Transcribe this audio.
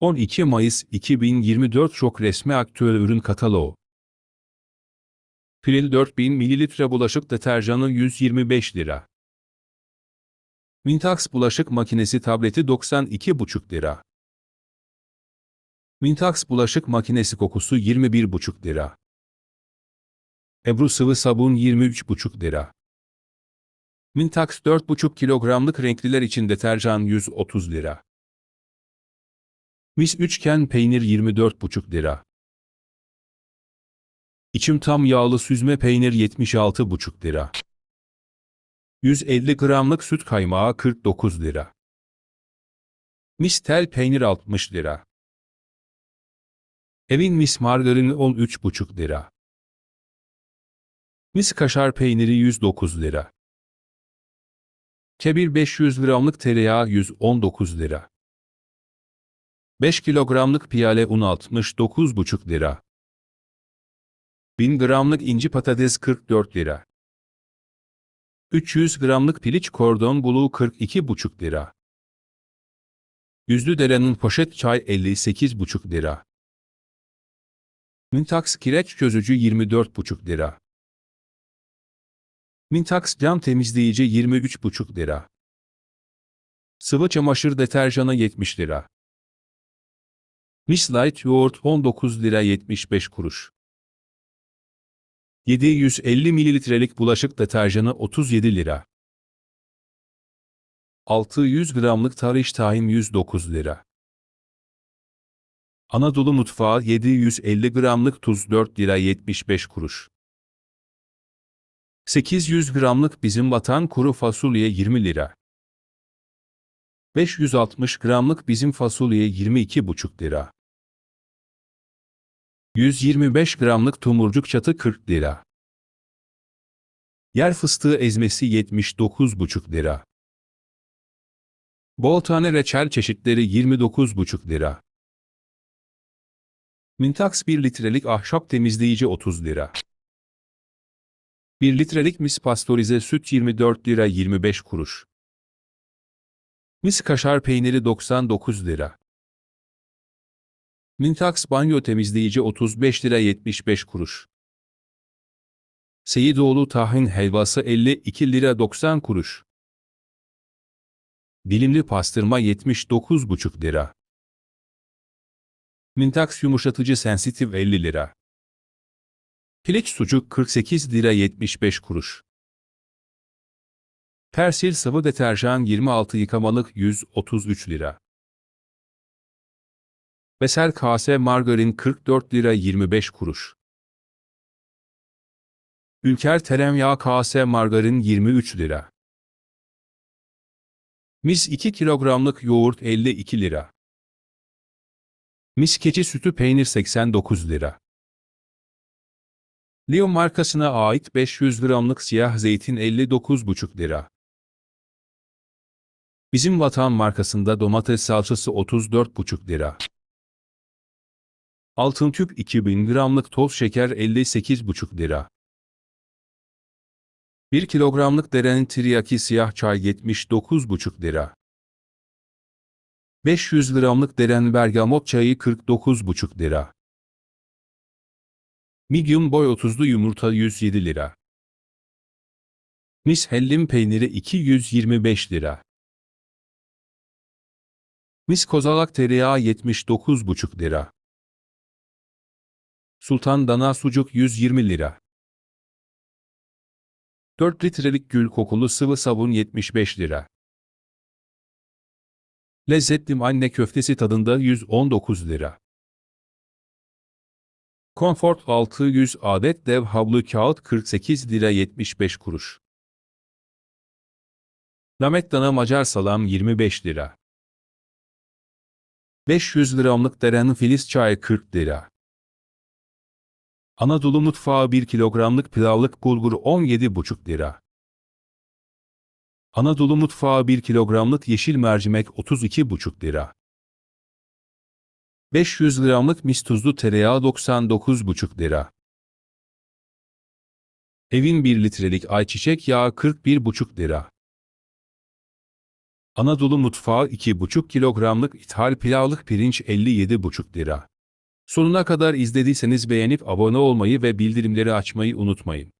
12 Mayıs 2024 çok resmi aktüel ürün kataloğu. Pril 4000 ml bulaşık deterjanı 125 lira. Mintax bulaşık makinesi tableti 92,5 lira. Mintax bulaşık makinesi kokusu 21,5 lira. Ebru sıvı sabun 23,5 lira. Mintax 4,5 kilogramlık renkliler için deterjan 130 lira. Mis üçgen peynir 24,5 lira. İçim tam yağlı süzme peynir 76,5 lira. 150 gramlık süt kaymağı 49 lira. Mis tel peynir 60 lira. Evin mis margarini 13,5 lira. Mis kaşar peyniri 109 lira. Kebir 500 gramlık tereyağı 119 lira. 5 kilogramlık piyale un 69,5 lira. 1000 gramlık inci patates 44 lira. 300 gramlık piliç kordon buluğu 42,5 lira. Yüzlü derenin poşet çay 58,5 lira. Mintax kireç çözücü 24,5 lira. Mintax cam temizleyici 23,5 lira. Sıvı çamaşır deterjanı 70 lira. Miss Light yoğurt 19 lira 75 kuruş. 750 mililitrelik bulaşık deterjanı 37 lira. 600 gramlık tarih tahin 109 lira. Anadolu mutfağı 750 gramlık tuz 4 lira 75 kuruş. 800 gramlık bizim vatan kuru fasulye 20 lira. 560 gramlık bizim fasulye 22,5 lira. 125 gramlık tomurcuk çatı 40 lira. Yer fıstığı ezmesi 79,5 lira. Bol tane reçel çeşitleri 29,5 lira. Mintax 1 litrelik ahşap temizleyici 30 lira. 1 litrelik mis pastörize süt 24 lira 25 kuruş. Mis kaşar peyniri 99 lira. Mintax banyo temizleyici 35 lira 75 kuruş. Seyidoğlu tahin helvası 52 lira 90 kuruş. Dilimli pastırma 79,5 lira. Mintax yumuşatıcı sensitif 50 lira. Piliç sucuk 48 lira 75 kuruş. Persil sıvı deterjan 26 yıkamalık 133 lira. Besel kase margarin 44 lira 25 kuruş. Ülker tereyağı kase margarin 23 lira. Mis 2 kilogramlık yoğurt 52 lira. Mis keçi sütü peynir 89 lira. Leo markasına ait 500 gramlık siyah zeytin 59,5 lira. Bizim Vatan markasında domates salçası 34,5 lira. Altın tüp 2000 gramlık toz şeker 58,5 lira. 1 kilogramlık derenin tiryaki siyah çay 79,5 lira. 500 gramlık deren bergamot çayı 49,5 lira. Medium boy 30'lu yumurta 107 lira. Mis hellim peyniri 225 lira. Mis kozalak tereyağı 79,5 lira. Sultan dana sucuk 120 lira. 4 litrelik gül kokulu sıvı sabun 75 lira. Lezzetlim anne köftesi tadında 119 lira. Comfort 600 adet dev havlu kağıt 48 lira 75 kuruş. Lamet dana macar salam 25 lira. 500 gramlık deren filiz çay 40 lira. Anadolu mutfağı 1 kilogramlık pilavlık bulgur 17,5 lira. Anadolu mutfağı 1 kilogramlık yeşil mercimek 32,5 lira. 500 gramlık mis tuzlu tereyağı 99,5 lira. Evin 1 litrelik ayçiçek yağı 41,5 lira. Anadolu mutfağı 2,5 kilogramlık ithal pilavlık pirinç 57,5 lira. Sonuna kadar izlediyseniz beğenip abone olmayı ve bildirimleri açmayı unutmayın.